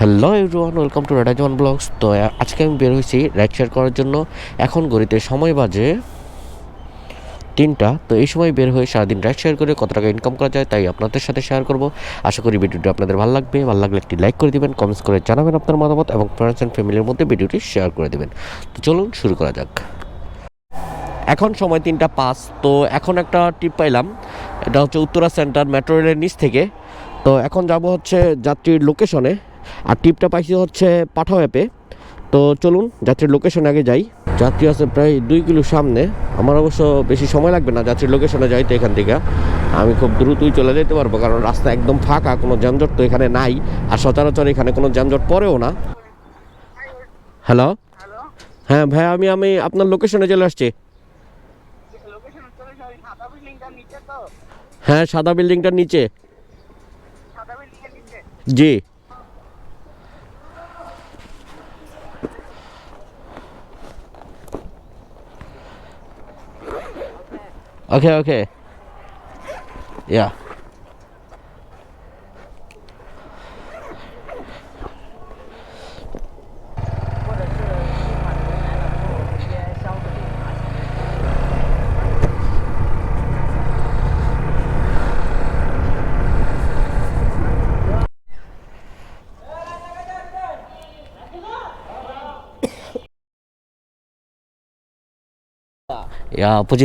Hello everyone, welcome to রাডাজন blogs. তো আজকে আমি বের হয়েছি রাইড শেয়ার করার জন্য। এখন গড়িতে সময় বাজে তিনটা। তো এই সময় বের হয়ে সারাদিন রাইড শেয়ার করে কত টাকা ইনকাম করা যায় তাই আপনাদের সাথে শেয়ার করব। আশা করি ভিডিওটি আপনাদের ভালো লাগবে। ভালো লাগলে একটি লাইক করে দিবেন কমেন্টস করে জানাবেন আপনার মতামত এবং ফ্রেন্ডস অ্যান্ড ফ্যামিলির মধ্যে ভিডিওটি শেয়ার করে দেবেন। তো চলুন শুরু করা যাক। এখন সময় তিনটা পাঁচ। তো এখন একটা টিপ পাইলাম। এটা হচ্ছে উত্তরা সেন্টার মেট্রো রেলের নিচ থেকে। তো এখন যাব হচ্ছে যাত্রীর লোকেশনে আর টিপটা পাইছি হচ্ছে পাঠাও অ্যাপে। তো চলুন যাত্রীর লোকেশনে আগে যাই। যাত্রী আছে প্রায় দুই কিলো সামনে। আমার অবশ্য বেশি সময় লাগবে না যাত্রীর লোকেশনে যাইতে এখান থেকে। আমি খুব দ্রুতই চলে যেতে পারব কারণ রাস্তা একদম ফাঁকা কোনো যানজট তো এখানে নাই। আর সচরাচর এখানে কোনো যানজট পড়েও না। হ্যালো হ্যাঁ ভাই আমি আমি আপনার লোকেশনে চলে আসছি। যাই তো হ্যাঁ সাদা বিল্ডিংটার নিচে? সাদা বিল্ডিং এর নিচে জি ওকে ওকে ইয়া 呀，不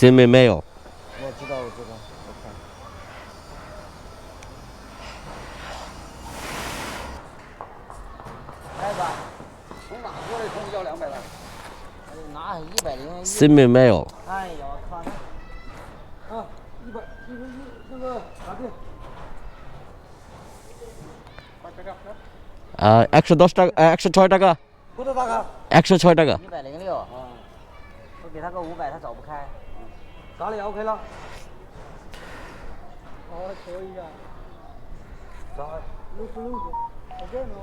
新没没有？我知道，我知道，我看。来吧，从哪过来？从要两百了。拿一百零一。新没没有？哎呦，我靠！啊，一百一百一那个打对。আহ, একশো দশ টাকা আহ, একশো ছয় টাকা不得打卡。 একশো ছয় টাকা 一百零六。啊。我给他个五百，他找不开。 哪里 ok 了好好求一下。咋六十六个我这儿呢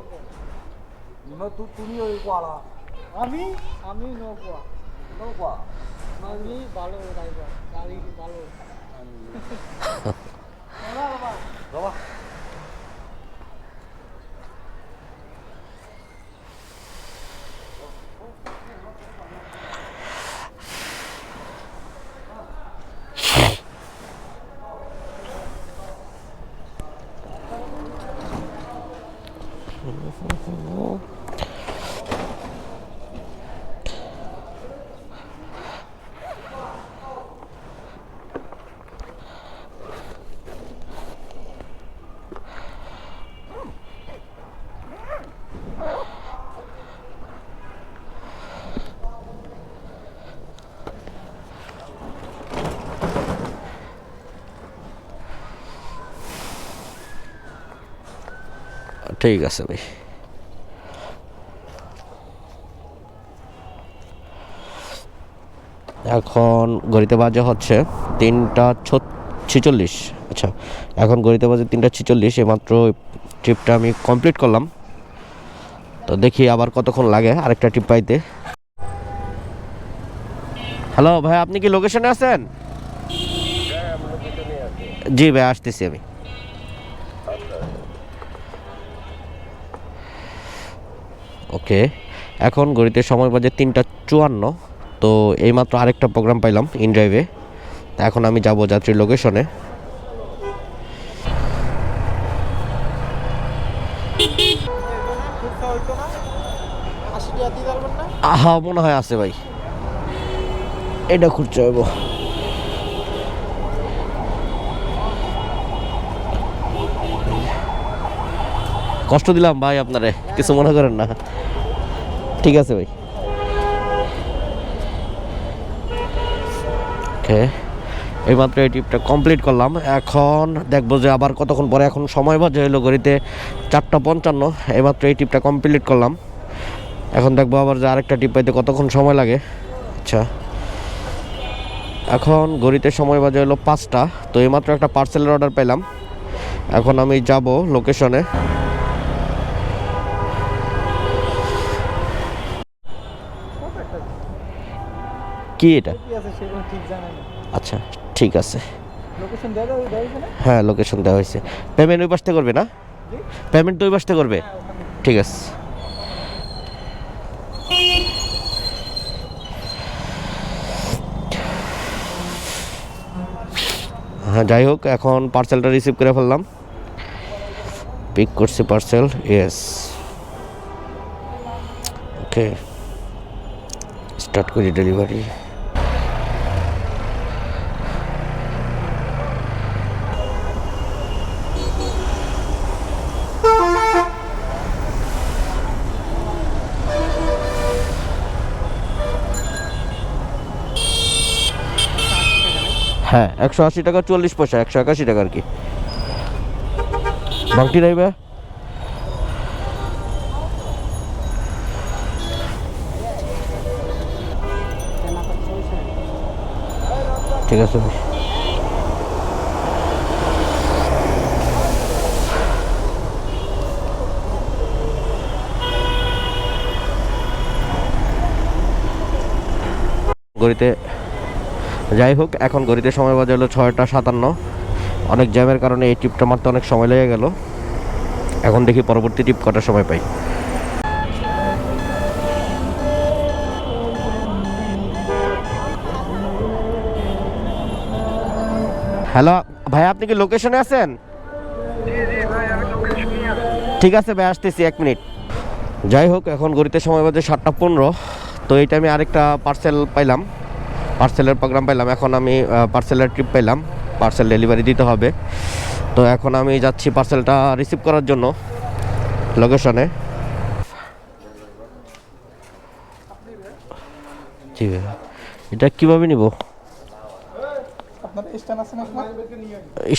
你们都都没有挂了阿米阿米诺夫能挂。你八六五打一个打个八六五来了吧。走吧。ঠিক আছে ভাই। এখন ঘড়িতে বাজে হচ্ছে তিনটা ছিচল্লিশ। আচ্ছা এখন ঘড়িতে বাজে তিনটা ছিচল্লিশ এইমাত্র ট্রিপটা আমি কমপ্লিট করলাম। তো দেখি আবার কতক্ষণ লাগে আরেকটা ট্রিপ পাইতে। হ্যালো ভাই আপনি কি লোকেশনে আছেন? জি ভাই আসতেছি আমি। ওকে। এখন ঘড়িতে সময় বাজে তিনটা চুয়ান্ন, তো এইমাত্র আরেকটা প্রোগ্রাম পাইলাম ইন ড্রাইভে তা এখন আমি যাব যাত্রীর লোকেশনে আহা, মনে হয় আছে ভাই। এটা খুঁজতে হইব। কষ্ট দিলাম ভাই আপনারে, কিছু মনে করেন না। ঠিক আছে ভাই। ওকে, এইমাত্র এই ট্রিপটা কমপ্লিট করলাম। এখন দেখব যে আবার কতক্ষণ পরে, এখন সময় বাজে হলো ঘড়িতে চারটা পঞ্চান্ন। এইমাত্র এই ট্রিপটা কমপ্লিট করলাম। এখন দেখব আবার যে আরেকটা টিপ পাইতে কতক্ষণ সময় লাগে। আচ্ছা এখন ঘড়িতে সময় বাজে হলো পাঁচটা। তো এইমাত্র একটা পার্সেলের অর্ডার পেলাম এখন আমি যাব লোকেশনে কি এটা? আচ্ছা ঠিক আছে। হ্যাঁ লোকেশন দেওয়া হয়েছে। পেমেন্ট ওই পাশতে করবে না? পেমেন্ট তো ওই পাশতে করবে? ঠিক আছে। হ্যাঁ যাই হোক এখন পার্সেলটা রিসিভ করে ফেললাম। পিক করছি পার্সেল ইয়েস ওকে স্টার্ট করি ডেলিভারি হ্যাঁ একশো আশি টাকা, চল্লিশ পয়সা, একশো একাশি টাকা আর কি। বাংটি নাইবে ঠিক আছে গড়িতে যাই হোক, এখন ঘড়িতে সময় বাজে হলো ছয়টা সাতান্ন। অনেক জ্যামের কারণে এই টিপটা মারতে অনেক সময় লেগে গেল। এখন দেখি পরবর্তী টিপ কটার সময় পাই। হ্যালো ভাই, আপনি কি লোকেশনে আছেন? ঠিক আছে ভাই, আসতেছি এক মিনিট। যাই হোক, এখন গড়িতে সময় বাজে সাতটা পনেরো। তো এই টাইমে আরেকটা পার্সেল পাইলাম। পার্সেলের প্রোগ্রাম পাইলাম, এখন আমি পার্সেলের ট্রিপ পাইলাম পার্সেল ডেলিভারি দিতে হবে। তো এখন আমি যাচ্ছি পার্সেলটা রিসিভ করার জন্য লোকেশনে জি। এটা কীভাবে নিব?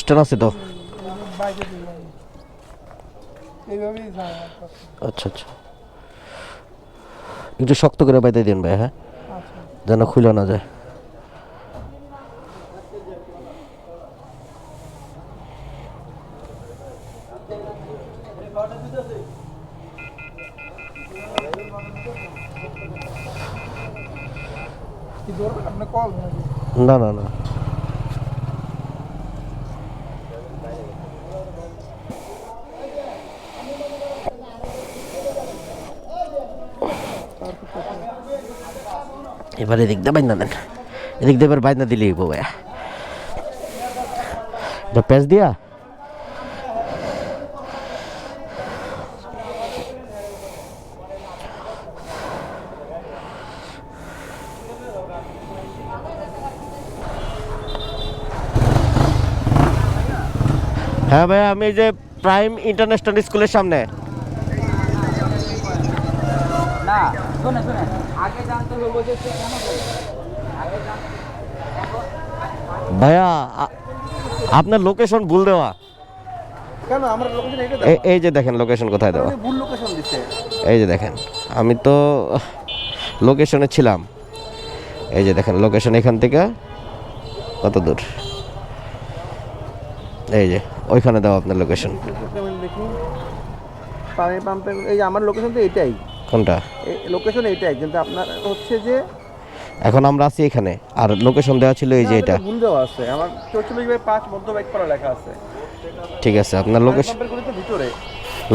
স্ট্যান্ড আছে তো। আচ্ছা আচ্ছা। একটু শক্ত করে বাইতে দিন ভাই হ্যাঁ? যেন খুলে না যায় কি ধরবেন আপনি কল নাকি না না না এবার এদিক দিয়ে বাইন্দা দেন এদিক দিয়ে এবার বাইন্দা দিলেই বউ এটা প্যাঁচ দিয়া হ্যাঁ ভাই আমি যে প্রাইম ইন্টারন্যাশনাল স্কুলের সামনে। না আগে জানতে যে আগে ভাইয়া আপনার লোকেশন ভুল দেওয়া। কেন? আমার লোকেশন এটা এই যে দেখেন লোকেশন কোথায় দেওয়া। ভুল লোকেশন দিচ্ছে। এই যে দেখেন আমি তো লোকেশনে ছিলাম। এই যে দেখেন লোকেশন এখান থেকে কত দূর? এই যে ওইখানে দাও আপনার লোকেশন দেখি পানি পাম্পের এই যে আমার লোকেশন তো এটাই। কোনটা? লোকেশন এটাই কিন্তু আপনার হচ্ছে যে এখন আমরা আছি এখানে আর লোকেশন দেওয়া ছিল এই যে এটা। ভুল দেওয়া আছে। আমার চৌচল্লিশ বাই পাঁচ মধ্য বাইক করা লেখা আছে। ঠিক আছে আপনার লোকেশন ভিতরে।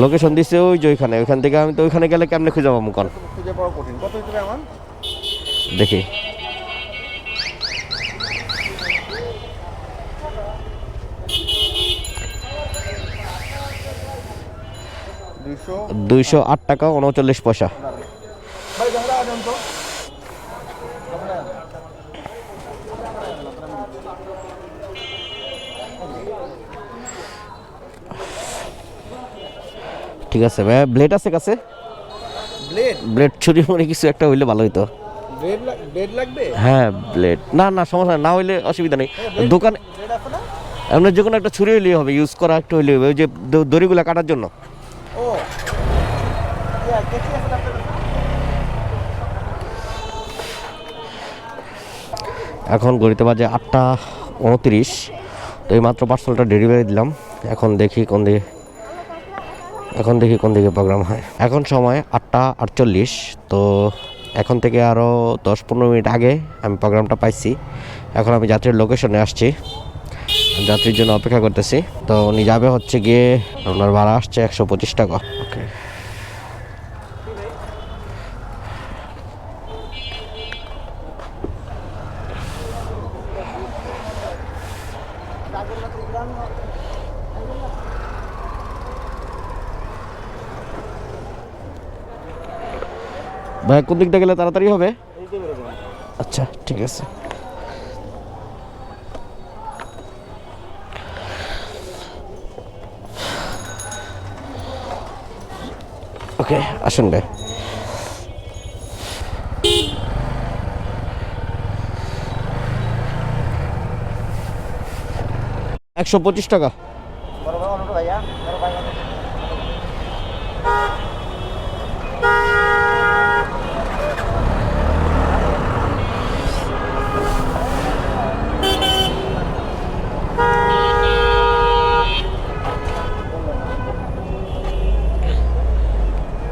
লোকেশন দিছে ওই যে ওইখানে ওইখান থেকে আমি তো ওইখানে গেলে কেমনে খুঁজে পাবো কন? খুঁজে পাওয়া কঠিন। কত হিসেবে আমার? দেখি। দুইশো আট টাকা উনচল্লিশ পয়সা। ঠিক আছে ভাই ব্লেড আছে কাছে? ব্লেড ব্লেড ছুরি মুড়ি কিছু একটা হইলে ভালো হইতো। ব্লেড ব্লেড লাগবে? হ্যাঁ ব্লেড না না সমস্যা না হইলে অসুবিধা নেই। দোকান ব্লেড আপনার যে কোনো একটা ছুরি হইলেই হবে ইউজ করা একটু হইলেই হবে ওই যে দড়িগুলো কাটার জন্য। এখন গড়িতে বাজে আটটা উনত্রিশ। তো এই মাত্র পার্সেলটা ডেলিভারি দিলাম। এখন দেখি কোন দিকে, এখন দেখি কোন দিকে প্রোগ্রাম হয়। এখন সময় আটটা আটচল্লিশ। তো এখন থেকে আরও দশ পনেরো মিনিট আগে আমি প্রোগ্রামটা পাইছি। এখন আমি যাত্রীর লোকেশনে আসছি। যাত্রীর জন্য অপেক্ষা করতেছি। তো উনি যাবে হচ্ছে গিয়ে ওনার ভাড়া আসছে একশো পঁচিশ টাকা। ভাই, কোন দিকটা গেলে তাড়াতাড়ি হবে? আচ্ছা ঠিক আছে। ওকে আসুন ভাই। একশো পঁচিশ টাকা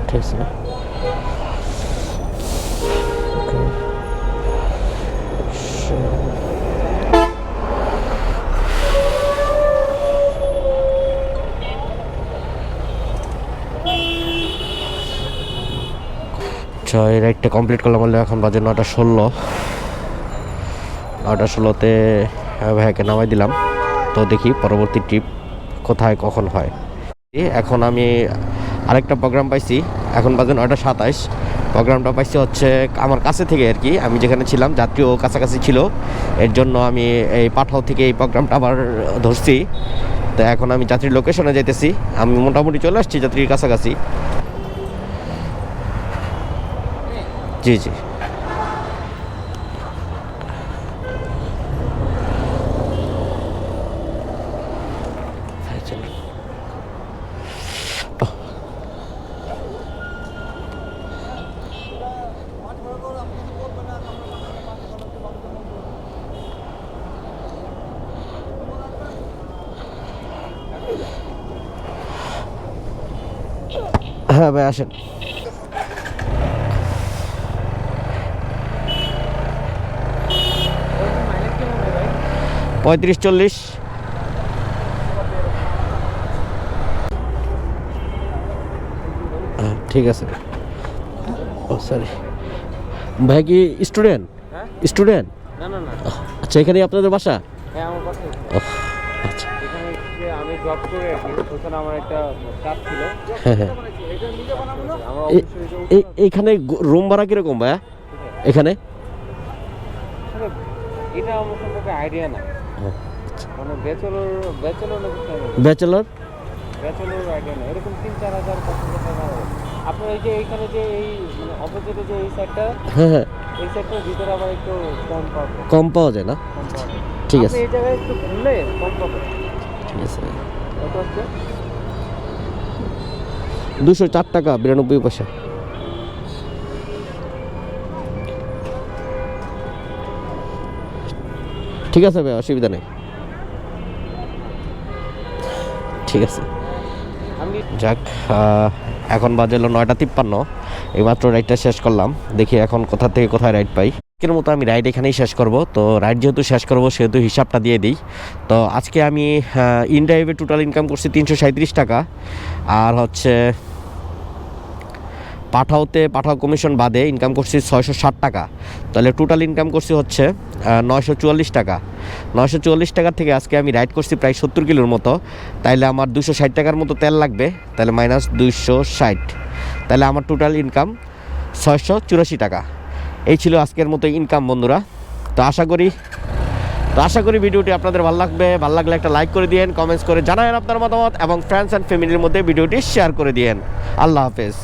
ঠিক আছে Okay. আচ্ছা এই রাইডটা কমপ্লিট করলাম বলে এখন বাজে নটা ষোলো। নটা ষোলোতে ভাইয়াকে নামাই দিলাম। তো দেখি পরবর্তী ট্রিপ কোথায়, কখন হয়। এখন আমি আরেকটা প্রোগ্রাম পাইছি, এখন বাজে নয়টা সাতাইশ। প্রোগ্রামটা পাইছি হচ্ছে আমার কাছে থেকে আর কি, আমি যেখানে ছিলাম, যাত্রীও কাছাকাছি ছিল। এর জন্য আমি এই পাঠাও থেকে এই প্রোগ্রামটা আবার ধরছি। তো এখন আমি যাত্রীর লোকেশনে যেতেছি আমি মোটামুটি চলে আসছি যাত্রীর কাছাকাছি। জি জি। হ্যাঁ ভাই আসেন। পঁয়ত্রিশ চল্লিশ। হ্যাঁ, ঠিক আছে। ও সরি ভাই কি স্টুডেন্ট? হ্যাঁ? স্টুডেন্ট? আচ্ছা এখানেই আপনাদের বাসা? হ্যাঁ আচ্ছা। এখানে আমি জব করে ওখানে আমার একটা কাজ ছিল। হ্যাঁ হ্যাঁ। আমার এ- এই এইখানে রুম ভাড়া কীরকম ভাইয়া? এখানে? এটা আমার সম্পর্কে আইডিয়া না। ব্যাচেলর ব্যাচেলর মানে অপোজিটে যে এই সাইডটা হ্যাঁ হ্যাঁ। এই সাইডটার ভিতরে আবার একটু কম পাওয়া যায়। না? ঠিক আছে? দুশো চার টাকা বিরানব্বই পয়সা। ঠিক আছে ভাই অসুবিধা নেই। ঠিক আছে। যাক এখন বাজে হলো নয়টা তিপ্পান্ন। এইমাত্র রাইডটা শেষ করলাম। দেখি এখন কোথা থেকে কোথায় রাইড পাই। আজকের মতো আমি রাইড এখানেই শেষ করব। তো রাইড যেহেতু শেষ করব, সেহেতু হিসাবটা দিয়ে দিই। তো আজকে আমি ইন ড্রাইভে টোটাল ইনকাম করছি তিনশো টাকা। আর হচ্ছে পাঠাওতে, পাঠাও কমিশন বাদে ইনকাম করছি ছয়শো ষাট টাকা। তাহলে টোটাল ইনকাম করছি হচ্ছে নয়শো চুয়াল্লিশ টাকা। নয়শো চুয়াল্লিশ টাকা থেকে আজকে আমি রাইড করছি প্রায় সত্তর কিলোর মতো। তাইলে আমার দুশো ষাট টাকার মতো তেল লাগবে তাহলে মাইনাস দুইশো ষাট। তাহলে আমার টোটাল ইনকাম ছয়শো চুরাশি টাকা। এই ছিল আজকের মতো ইনকাম বন্ধুরা। তো আশা করি, তো আশা করি ভিডিওটি আপনাদের ভালো লাগবে। ভালো লাগলে একটা লাইক করে দিয়েন কমেন্টস করে জানাবেন আপনার মতামত এবং ফ্রেন্ডস অ্যান্ড ফ্যামিলির মধ্যে ভিডিওটি শেয়ার করে দিয়েন। আল্লাহ হাফেজ।